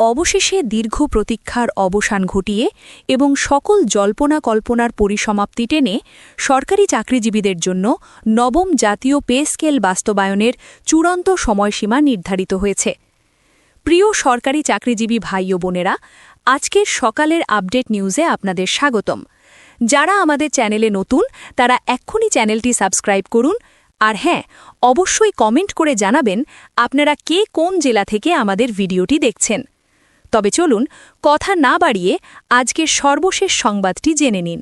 অবশেষে দীর্ঘ প্রতীক্ষার অবসান ঘটিয়ে এবং সকল জল্পনা কল্পনার পরিসমাপ্তি টেনে সরকারি চাকরিজীবীদের জন্য নবম জাতীয় পে স্কেল বাস্তবায়নের চূড়ান্ত সময়সীমা নির্ধারিত হয়েছে। প্রিয় সরকারি চাকরিজীবী ভাই ও বোনেরা, আজকের সকালের আপডেট নিউজে আপনাদের স্বাগতম। যারা আমাদের চ্যানেলে নতুন, তারা এক্ষুনি চ্যানেলটি সাবস্ক্রাইব করুন। আর হ্যাঁ অবশ্যই কমেন্ট করে জানাবেন আপনারা কে কোন জেলা থেকে আমাদের ভিডিওটি দেখছেন। তবে চলুন কথা না বাড়িয়ে আজকের সর্বশেষ সংবাদটি জেনে নিন।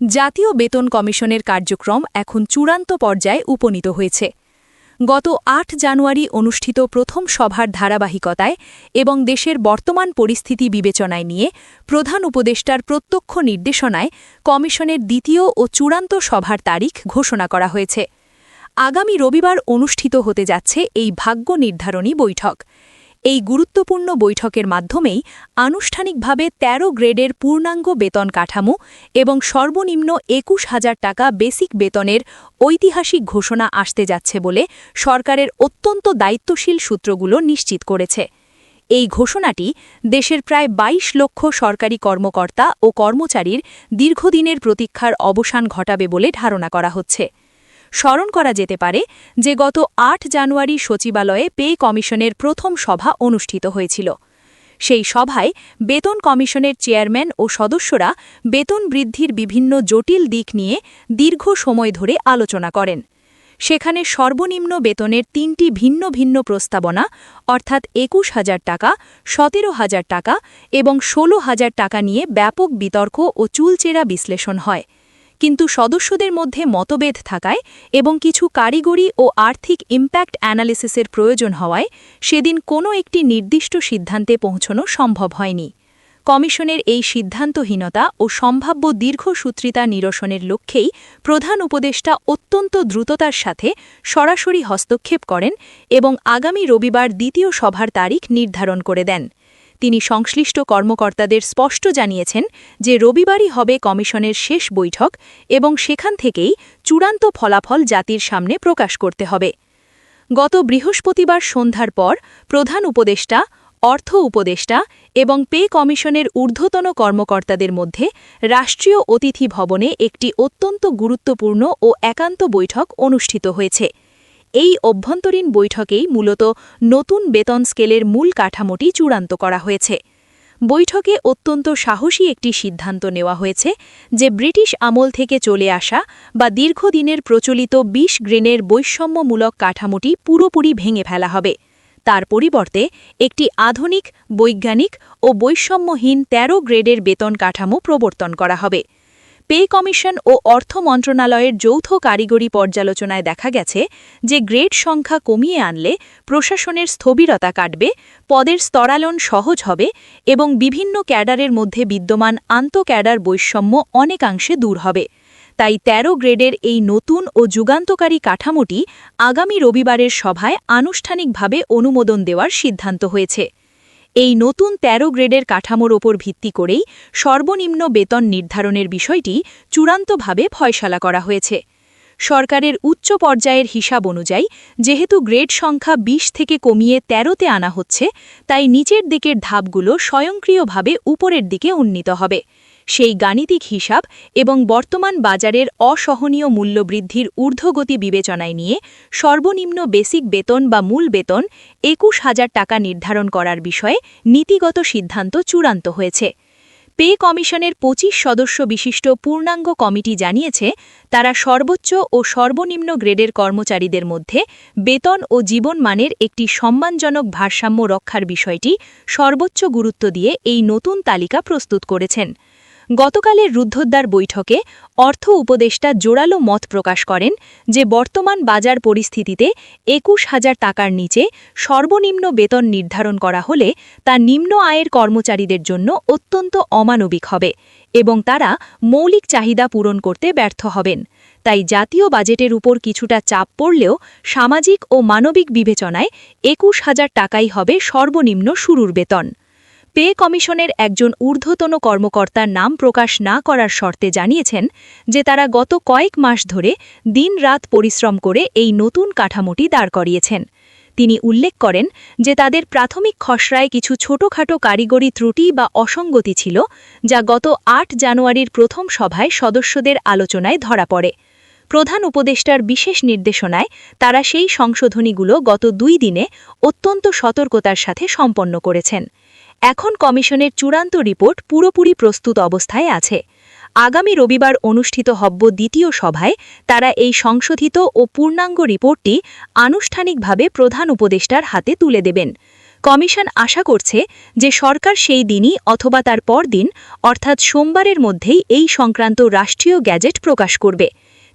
জাতীয় বেতন কমিশনের কার্যক্রম এখন চূড়ান্ত পর্যায়ে উপনীত হয়েছে। গত আট জানুয়ারি অনুষ্ঠিত প্রথম সভার ধারাবাহিকতায় এবং দেশের বর্তমান পরিস্থিতি বিবেচনায় নিয়ে প্রধান উপদেষ্টার প্রত্যক্ষ নির্দেশনায় কমিশনের দ্বিতীয় ও চূড়ান্ত সভার তারিখ ঘোষণা করা হয়েছে। আগামী রবিবার অনুষ্ঠিত হতে যাচ্ছে এই ভাগ্য নির্ধারণী বৈঠক। এই গুরুত্বপূর্ণ বৈঠকের মাধ্যমেই আনুষ্ঠানিকভাবে ১৩ গ্রেডের পূর্ণাঙ্গ বেতন কাঠামো এবং সর্বনিম্ন একুশ হাজার টাকা বেসিক বেতনের ঐতিহাসিক ঘোষণা আসতে যাচ্ছে বলে সরকারের অত্যন্ত দায়িত্বশীল সূত্রগুলো নিশ্চিত করেছে। এই ঘোষণাটি দেশের প্রায় ২২ লক্ষ সরকারি কর্মকর্তা ও কর্মচারীর দীর্ঘদিনের প্রতীক্ষার অবসান ঘটাবে বলে ধারণা করা হচ্ছে। স্মরণ করা যেতে পারে যে গত আট জানুয়ারি সচিবালয়ে পে কমিশনের প্রথম সভা অনুষ্ঠিত হয়েছিল। সেই সভায় বেতন কমিশনের চেয়ারম্যান ও সদস্যরা বেতন বৃদ্ধির বিভিন্ন জটিল দিক নিয়ে দীর্ঘ সময় ধরে আলোচনা করেন। সেখানে সর্বনিম্ন বেতনের তিনটি ভিন্ন ভিন্ন প্রস্তাবনা, অর্থাৎ একুশ হাজার টাকা, সতেরো হাজার টাকা এবং ষোলো হাজার টাকা নিয়ে ব্যাপক বিতর্ক ও চুলচেরা বিশ্লেষণ হয়। কিন্তু সদস্যদের মধ্যে মতভেদ থাকায় এবং কিছু কারিগরি ও আর্থিক ইম্প্যাক্ট অ্যানালিসিসের প্রয়োজন হওয়ায় সেদিন কোনো একটি নির্দিষ্ট সিদ্ধান্তে পৌঁছনো সম্ভব হয়নি। কমিশনের এই সিদ্ধান্তহীনতা ও সম্ভাব্য দীর্ঘসূত্রিতা নিরসনের লক্ষ্যেই প্রধান উপদেষ্টা অত্যন্ত দ্রুততার সাথে সরাসরি হস্তক্ষেপ করেন এবং আগামী রবিবার দ্বিতীয় সভার তারিখ নির্ধারণ করে দেন। তিনি সংশ্লিষ্ট কর্মকর্তাদের স্পষ্ট জানিয়েছেন যে রবিবারই হবে কমিশনের শেষ বৈঠক এবং সেখান থেকেই চূড়ান্ত ফলাফল জাতির সামনে প্রকাশ করতে হবে। গত বৃহস্পতিবার সন্ধ্যার পর প্রধান উপদেষ্টা, অর্থ উপদেষ্টা এবং পে কমিশনের ঊর্ধ্বতন কর্মকর্তাদের মধ্যে রাষ্ট্রীয় অতিথি ভবনে একটি অত্যন্ত গুরুত্বপূর্ণ ও একান্ত বৈঠক অনুষ্ঠিত হয়েছে। এই অভ্যন্তরীণ বৈঠকেই মূলত নতুন বেতন স্কেলের মূল কাঠামোটি চূড়ান্ত করা হয়েছে। বৈঠকে অত্যন্ত সাহসী একটি সিদ্ধান্ত নেওয়া হয়েছে যে ব্রিটিশ আমল থেকে চলে আসা বা দীর্ঘদিনের প্রচলিত ২০ গ্রেনের বৈষম্যমূলক কাঠামোটি পুরোপুরি ভেঙে ফেলা হবে। তার পরিবর্তে একটি আধুনিক, বৈজ্ঞানিক ও বৈষম্যহীন ১৩ গ্রেডের বেতন কাঠামো প্রবর্তন করা হবে। পে কমিশন ও অর্থ মন্ত্রণালয়ের যৌথ কারিগরি পর্যালোচনায় দেখা গেছে যে গ্রেড সংখ্যা কমিয়ে আনলে প্রশাসনের স্থবিরতা কাটবে, পদের স্তরালন সহজ হবে এবং বিভিন্ন ক্যাডারের মধ্যে বিদ্যমান আন্তঃক্যাডার বৈষম্য অনেকাংশে দূর হবে। তাই ১৩ গ্রেডের এই নতুন ও যুগান্তকারী কাঠামোটি আগামী রবিবারের সভায় আনুষ্ঠানিকভাবে অনুমোদন দেওয়ার সিদ্ধান্ত হয়েছে। এই নতুন ১৩ গ্রেডের কাঠামোর ওপর ভিত্তি করেই সর্বনিম্ন বেতন নির্ধারণের বিষয়টি চূড়ান্তভাবে ফয়সালা করা হয়েছে। সরকারের উচ্চ পর্যায়ের হিসাব অনুযায়ী, যেহেতু গ্রেড সংখ্যা ২০ থেকে কমিয়ে ১৩তে আনা হচ্ছে, তাই নিচের দিকের ধাপগুলো স্বয়ংক্রিয়ভাবে উপরের দিকে উন্নীত হবে। সেই গাণিতিক হিসাব এবং বর্তমান বাজারের অসহনীয় মূল্যবৃদ্ধির ঊর্ধ্বগতি বিবেচনায় নিয়ে সর্বনিম্ন বেসিক বেতন বা মূল বেতন একুশ হাজার টাকা নির্ধারণ করার বিষয়ে নীতিগত সিদ্ধান্ত চূড়ান্ত হয়েছে। পে কমিশনের ২৫ সদস্য বিশিষ্ট পূর্ণাঙ্গ কমিটি জানিয়েছে, তারা সর্বোচ্চ ও সর্বনিম্ন গ্রেডের কর্মচারীদের মধ্যে বেতন ও জীবনমানের একটি সম্মানজনক ভারসাম্য রক্ষার বিষয়টি সর্বোচ্চ গুরুত্ব দিয়ে এই নতুন তালিকা প্রস্তুত করেছেন। গতকালের রুদ্ধদ্বার বৈঠকে অর্থ উপদেষ্টা জোরালো মত প্রকাশ করেন যে বর্তমান বাজার পরিস্থিতিতে একুশ হাজার টাকার নিচে সর্বনিম্ন বেতন নির্ধারণ করা হলে তা নিম্ন আয়ের কর্মচারীদের জন্য অত্যন্ত অমানবিক হবে এবং তারা মৌলিক চাহিদা পূরণ করতে ব্যর্থ হবেন। তাই জাতীয় বাজেটের উপর কিছুটা চাপ পড়লেও সামাজিক ও মানবিক বিবেচনায় একুশ হাজার টাকাই হবে সর্বনিম্ন শুরুর বেতন। পে কমিশনের একজন ঊর্ধ্বতন কর্মকর্তার নাম প্রকাশ না করার শর্তে জানিয়েছেন যে তারা গত কয়েক মাস ধরে দিন রাত পরিশ্রম করে এই নতুন কাঠামোটি দাঁড় করিয়েছেন। তিনি উল্লেখ করেন যে তাদের প্রাথমিক খসড়ায় কিছু ছোটখাটো কারিগরি ত্রুটি বা অসঙ্গতি ছিল, যা গত আট জানুয়ারির প্রথম সভায় সদস্যদের আলোচনায় ধরা পড়ে। প্রধান উপদেষ্টার বিশেষ নির্দেশনায় তারা সেই সংশোধনীগুলো গত দুই দিনে অত্যন্ত সতর্কতার সাথে সম্পন্ন করেছেন। এখন কমিশনের চূড়ান্ত রিপোর্ট পুরোপুরি প্রস্তুত অবস্থায় আছে। আগামী রবিবার অনুষ্ঠিত হব্য দ্বিতীয় সভায় তারা এই সংশোধিত ও পূর্ণাঙ্গ রিপোর্টটি আনুষ্ঠানিকভাবে প্রধান উপদেষ্টার হাতে তুলে দেবেন। কমিশন আশা করছে যে সরকার সেই দিনই অথবা তার পরদিন, অর্থাৎ সোমবারের মধ্যেই এই সংক্রান্ত রাষ্ট্রীয় গ্যাজেট প্রকাশ করবে।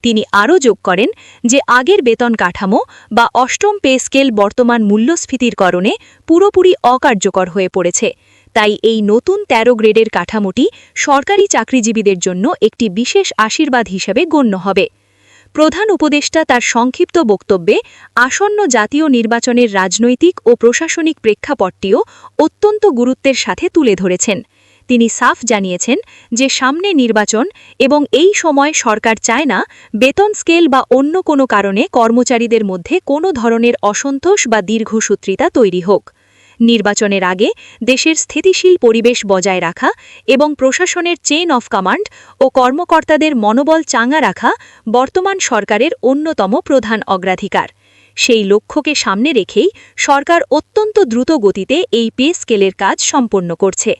তিনি আরও যোগ করেন যে আগের বেতন কাঠামো বা অষ্টম পে স্কেল বর্তমান মূল্যস্ফীতির কারণে পুরোপুরি অকার্যকর হয়ে পড়েছে। তাই এই নতুন ১৩ গ্রেডের কাঠামোটি সরকারি চাকরিজীবীদের জন্য একটি বিশেষ আশীর্বাদ হিসেবে গণ্য হবে। প্রধান উপদেষ্টা তার সংক্ষিপ্ত বক্তব্যে আসন্ন জাতীয় নির্বাচনের রাজনৈতিক ও প্রশাসনিক প্রেক্ষাপটটিও অত্যন্ত গুরুত্বের সাথে তুলে ধরেছেন। তিনি সাফ জানিয়েছেন যে সামনে নির্বাচন এবং এই সময় সরকার চায় না বেতন স্কেল বা অন্য কোনো কারণে কর্মচারীদের মধ্যে কোনো ধরনের অসন্তোষ বা দীর্ঘসূত্রিতা তৈরি হোক। নির্বাচনের আগে দেশের স্থিতিশীল পরিবেশ বজায় রাখা এবং প্রশাসনের চেইন অফ কমান্ড ও কর্মকর্তাদের মনোবল চাঙা রাখা বর্তমান সরকারের অন্যতম প্রধান অগ্রাধিকার। সেই লক্ষ্যকে সামনে রেখেই সরকার অত্যন্ত দ্রুত গতিতে এই পে স্কেলের কাজ সম্পন্ন করছে।